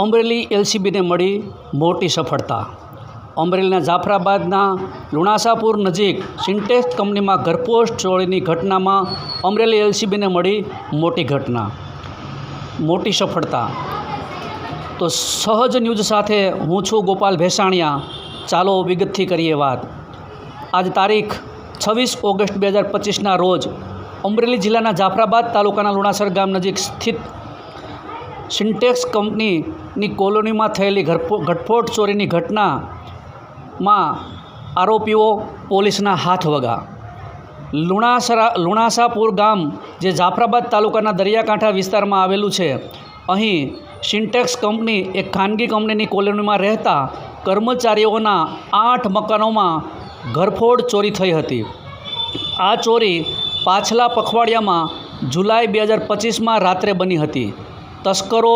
અમરેલી એલસીબીને મળી મોટી સફળતા. અમરેલીના જાફરાબાદના લુણાસાપુર નજીક સિન્ટેક્સ કંપનીમાં ઘરપોસ્ટ ચોરીની ઘટનામાં અમરેલી એલસીબીને મળી મોટી ઘટના. મોટી સફળતા. તો સહજ ન્યૂઝ સાથે હું છું ગોપાલ ભેસાણિયા. ચાલો વિગતથી કરીએ વાત. આજ તારીખ છવ્વીસ ઓગસ્ટ બે હજાર પચીસના રોજ અમરેલી જિલ્લાના જાફરાબાદ તાલુકાના લુણાસર ગામ નજીક સ્થિત સિન્ટેક્સ કંપનીની કોલોનીમાં થયેલી ઘટફોડ ચોરીની ઘટનામાં આરોપીઓ પોલીસના હાથ વગા. લુણાસરા, લુણાસાપુર ગામ, જે જાફરાબાદ તાલુકાના દરિયાકાંઠા વિસ્તારમાં આવેલું છે, અહીં સિન્ટેક્સ કંપની એક ખાનગી કંપનીની કોલોનીમાં રહેતા કર્મચારીઓના આઠ મકાનોમાં ઘરફોડ ચોરી થઈ હતી. આ ચોરી પાછલા પખવાડિયામાં જુલાઈ બે હજાર પચીસમાં રાત્રે બની હતી. તસ્કરો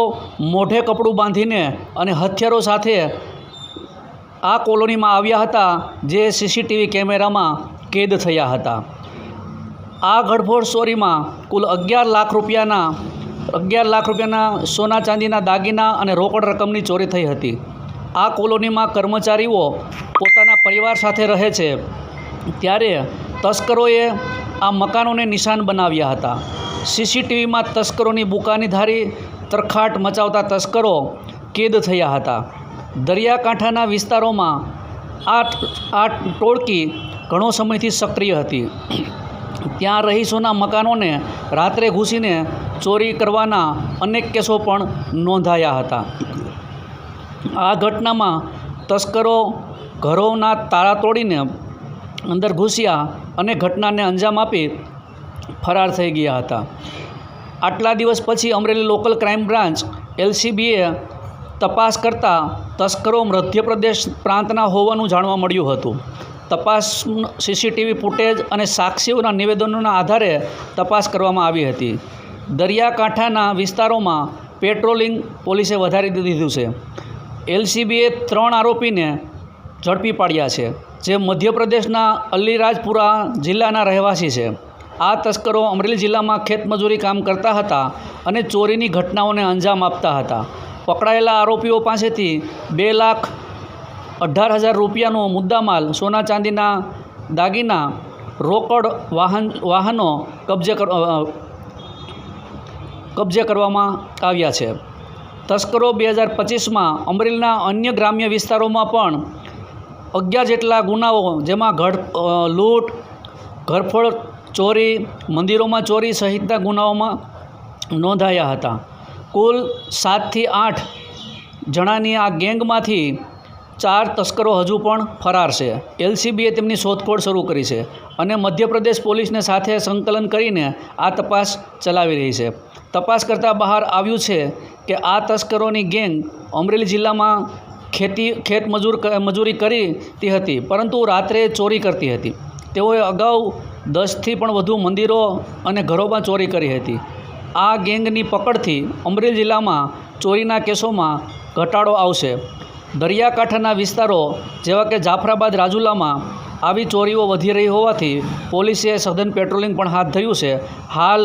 મોઢે કપડું બાંધીને અને હથિયારો સાથે આ કોલોનીમાં આવ્યા હતા, જે સીસીટીવી કેમેરામાં કેદ થયા હતા. આ ગડફોડ ચોરીમાં કુલ અગિયાર લાખ રૂપિયાના, અગિયાર લાખ રૂપિયાના સોના ચાંદીના દાગીના અને રોકડ રકમની ચોરી થઈ હતી. આ કોલોનીમાં કર્મચારીઓ પોતાના પરિવાર સાથે રહે છે. ત્યારે તસ્કરોએ આ મકાનોને નિશાન બનાવ્યા હતા. સીસીટીવીમાં તસ્કરોની બુકાનીધારી તરખાટ મચાવતા તસ્કરો કેદ થયા હતા. દરિયાકાંઠાના વિસ્તારોમાં આ આ ટોળકી ઘણો સમયથી સક્રિય હતી. ત્યાં રહીશોના મકાનોને રાત્રે ઘૂસીને ચોરી કરવાના અનેક કેસો પણ નોંધાયા હતા. આ ઘટનામાં તસ્કરો ઘરોના તાળા તોડીને અંદર ઘૂસ્યા અને ઘટનાને અંજામ આપી ફરાર થઈ ગયા હતા. આટલા દિવસ પછી અમરેલી લોકલ ક્રાઇમ બ્રાન્ચ એલસીબીએ તપાસ કરતાં તસ્કરો મધ્યપ્રદેશ પ્રાંતના હોવાનું જાણવા મળ્યું હતું. તપાસ સીસીટીવી ફૂટેજ અને સાક્ષીઓના નિવેદનોના આધારે તપાસ કરવામાં આવી હતી. દરિયાકાંઠાના વિસ્તારોમાં પેટ્રોલિંગ પોલીસે વધારી દીધું છે. એલસીબીએ ત્રણ આરોપીને ઝડપી પાડ્યા છે. જે મધ્યપ્રદેશના અલીરાજપુરા જિલ્લાના રહેવાસી છે. આ તસ્કરો અમરેલી જિલ્લામાં ખેતમજૂરી કામ કરતા હતા અને ચોરીની ઘટનાઓને અંજામ આપતા હતા. પકડાયેલા આરોપીઓ પાસેથી બે લાખ અઢાર હજાર રૂપિયાનો મુદ્દામાલ, સોના ચાંદીના દાગીના, રોકડ વાહન, વાહનો કબજે કબજે કરવામાં આવ્યા છે. તસ્કરો બે હજાર પચીસમાં અમરેલીના અન્ય ગ્રામ્ય વિસ્તારોમાં પણ અગિયાર જેટલા ગુનાઓ જેમાં ઘડ લૂંટ, ઘરફોડ ચોરી, મંદિરોમાં ચોરી સહિતના ગુનાઓમાં નોંધાયા હતા. કુલ સાતથી આઠ જણાની આ ગેંગમાંથી ચાર તસ્કરો હજુ પણ ફરાર છે. એલસીબીએ તેમની શોધખોળ શરૂ કરી છે અને મધ્યપ્રદેશ પોલીસને સાથે સંકલન કરીને આ તપાસ ચલાવી રહી છે. તપાસ કરતાં બહાર આવ્યું છે કે આ તસ્કરોની ગેંગ અમરેલી જિલ્લામાં ખેતી, ખેત મજૂર મજૂરી કરતી હતી, પરંતુ રાત્રે ચોરી કરતી હતી. તેઓએ અગાઉ દસથી પણ વધુ મંદિરો અને ઘરોમાં ચોરી કરી હતી. આ ગેંગની પકડથી અમરેલી જિલ્લામાં ચોરીના કેસોમાં ઘટાડો આવશે. દરિયાકાંઠાના વિસ્તારો, જેવા કે જાફરાબાદ, રાજુલામાં આવી ચોરીઓ વધી રહી હોવાથી પોલીસે સઘન પેટ્રોલિંગ પણ હાથ ધર્યું છે. હાલ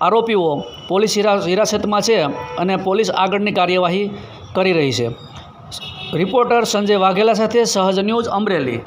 આરોપીઓ પોલીસ હિરાસતમાં છે અને પોલીસ આગળની કાર્યવાહી કરી રહી છે. રિપોર્ટર સંજય વાઘેલા સાથે સહજ ન્યૂઝ અમરેલી